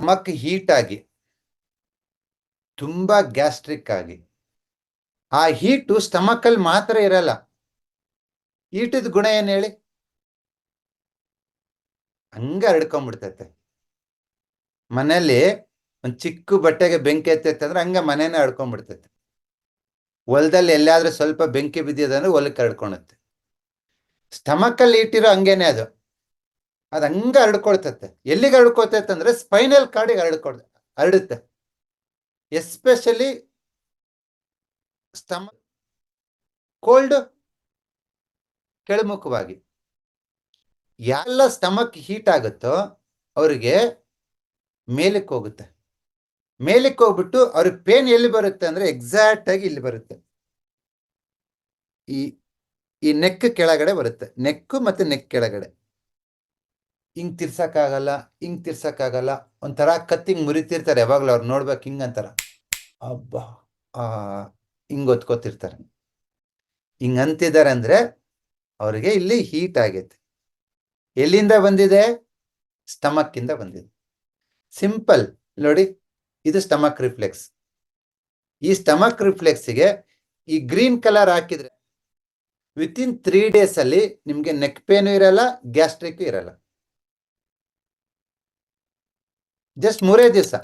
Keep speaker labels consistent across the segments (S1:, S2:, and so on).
S1: Stomach heat ಆಗಿ, ತುಂಬಾ gastric ಆಗಿ, ಆ ಹೀಟು ಸ್ಟಮಕ್ ಅಲ್ಲಿ ಮಾತ್ರ ಇರಲ್ಲ. ಹೀಟದ ಗುಣ ಏನ್ ಹೇಳಿ? ಹಂಗ ಹರಡ್ಕೊಂಡ್ಬಿಡ್ತೈತೆ ಮನೇಲಿ ಒಂದು ಚಿಕ್ಕ ಬಟ್ಟೆಗೆ ಬೆಂಕಿ ಎತ್ತೈತೆ ಅಂದ್ರೆ ಹಂಗೆ ಮನೇನೆ ಹಡ್ಕೊಂಡ್ಬಿಡ್ತೈತೆ ಹೊಲದಲ್ಲಿ ಎಲ್ಲಾದ್ರೂ ಸ್ವಲ್ಪ ಬೆಂಕಿ ಬಿದ್ದಿದೆ ಅಂದ್ರೆ ಹೊಲಕ್ಕೆ ಹರಡ್ಕೊಳುತ್ತೆ ಸ್ಟಮಕ್ ಅಲ್ಲಿ ಇಟ್ಟಿರೋ ಹಂಗೇನೆ ಅದು. ಅದು ಹಂಗೆ ಹರಡ್ಕೊಳ್ತೈತೆ. ಎಲ್ಲಿಗೆ ಹರಡ್ಕೊಳ್ತೈತೆ ಅಂದರೆ ಸ್ಪೈನಲ್ ಕಾರ್ಡಿಗೆ ಹರಡ್ಕೊಳ್ ಹರಡುತ್ತೆ. ಎಸ್ಪೆಷಲಿ ಸ್ಟಮಕ್ ಕೋಲ್ಡ್ ಕೆಳಮುಖವಾಗಿ. ಎಲ್ಲ ಸ್ಟಮಕ್ ಹೀಟ್ ಆಗುತ್ತೋ ಅವರಿಗೆ ಮೇಲಕ್ಕೆ ಹೋಗುತ್ತೆ. ಮೇಲಕ್ಕೆ ಹೋಗ್ಬಿಟ್ಟು ಅವ್ರಿಗೆ ಪೇನ್ ಎಲ್ಲಿ ಬರುತ್ತೆ ಅಂದ್ರೆ ಎಕ್ಸಾಕ್ಟ್ ಆಗಿ ಇಲ್ಲಿ ಬರುತ್ತೆ. ಈ ಈ ನೆಕ್ ಕೆಳಗಡೆ ಬರುತ್ತೆ. ನೆಕ್ಕು ಮತ್ತೆ ನೆಕ್ ಕೆಳಗಡೆ. ಹಿಂಗ್ ತಿರ್ಸಕ್ಕಾಗಲ್ಲ, ಹಿಂಗೆ ತಿರ್ಸಕ್ಕಾಗಲ್ಲ. ಒಂಥರ ಕತ್ತಿಂಗ್ ಮುರಿತಿರ್ತಾರೆ, ಯಾವಾಗಲೂ ಅವ್ರು ನೋಡ್ಬೇಕು ಹಿಂಗೆ ಅಂತಾರ. ಅಬ್ಬ ಹಿಂಗೆ ಒತ್ಕೋತಿರ್ತಾರೆ ಹಿಂಗ್ ಅಂತಿದ್ದಾರೆ ಅಂದರೆ ಅವರಿಗೆ ಇಲ್ಲಿ ಹೀಟ್ ಆಗೈತೆ. ಎಲ್ಲಿಂದ ಬಂದಿದೆ? ಸ್ಟಮಕ್ಕಿಂದ ಬಂದಿದೆ. ಸಿಂಪಲ್, ನೋಡಿ, ಇದು ಸ್ಟಮಕ್ ರಿಫ್ಲೆಕ್ಸ್. ಈ ಸ್ಟಮಕ್ ರಿಫ್ಲೆಕ್ಸಿಗೆ ಈ ಗ್ರೀನ್ ಕಲರ್ ಹಾಕಿದ್ರೆ ವಿತಿನ್ ತ್ರೀ ಡೇಸಲ್ಲಿ ನಿಮ್ಗೆ ನೆಕ್ ಪೇನು ಇರಲ್ಲ ಗ್ಯಾಸ್ಟ್ರಿಕ್ ಇರಲ್ಲ. ಜಸ್ಟ್ ಮೂರೇ ದಿವಸ.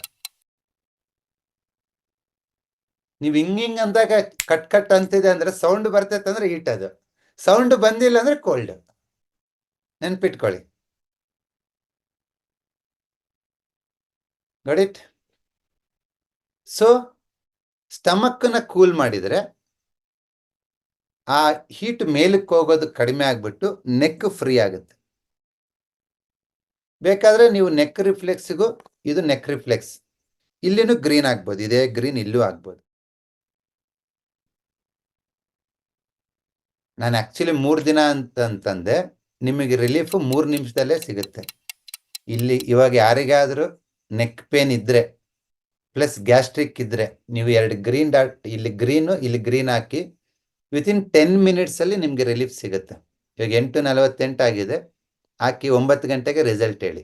S1: ನೀವು ಹಿಂಗ್ ಹಿಂಗ್ ಅಂದಾಗ ಕಟ್ ಕಟ್ ಅಂತಿದೆ ಅಂದ್ರೆ ಸೌಂಡ್ ಬರ್ತೈತೆ ಅಂದ್ರೆ ಹೀಟ್ ಅದು. ಸೌಂಡ್ ಬಂದಿಲ್ಲ ಅಂದ್ರೆ ಕೋಲ್ಡ್ ನೆನ್ಪಿಟ್ಕೊಳ್ಳಿ. ಗಡಿಟ್ ಸೊ ಸ್ಟಮಕ್ನ ಕೂಲ್ ಮಾಡಿದ್ರೆ ಆ ಹೀಟ್ ಮೇಲಕ್ಕೆ ಹೋಗೋದು ಕಡಿಮೆ ಆಗ್ಬಿಟ್ಟು ನೆಕ್ ಫ್ರೀ ಆಗುತ್ತೆ. ಬೇಕಾದ್ರೆ ನೀವು ನೆಕ್ ರಿಫ್ಲೆಕ್ಸ್ಗೂ ಇದು ನೆಕ್ ರಿಫ್ಲೆಕ್ಸ್ ಇಲ್ಲಿನೂ ಗ್ರೀನ್ ಆಗ್ಬೋದು, ಇದೇ ಗ್ರೀನ್ ಇಲ್ಲೂ ಆಗ್ಬೋದು. ನಾನು ಆಕ್ಚುಲಿ ಮೂರು ದಿನ ಅಂತಂತಂದೆ ನಿಮಗೆ ರಿಲೀಫ್ ಮೂರು ನಿಮಿಷದಲ್ಲೇ ಸಿಗುತ್ತೆ. ಇಲ್ಲಿ ಇವಾಗ ಯಾರಿಗಾದರೂ ನೆಕ್ ಪೇನ್ ಇದ್ರೆ ಪ್ಲಸ್ ಗ್ಯಾಸ್ಟ್ರಿಕ್ ಇದ್ರೆ, ನೀವು ಎರಡು ಗ್ರೀನ್ ಡಾಟ್ ಇಲ್ಲಿ ಗ್ರೀನು ಇಲ್ಲಿ ಗ್ರೀನ್ ಹಾಕಿ ವಿತಿನ್ ಟೆನ್ ಮಿನಿಟ್ಸಲ್ಲಿ ನಿಮ್ಗೆ ರಿಲೀಫ್ ಸಿಗುತ್ತೆ. ಇವಾಗ ಎಂಟು ನಲವತ್ತೆಂಟು ಆಗಿದೆ. ಹಾಕಿ ಒಂಬತ್ತು ಗಂಟೆಗೆ ರಿಸಲ್ಟ್ ಹೇಳಿ.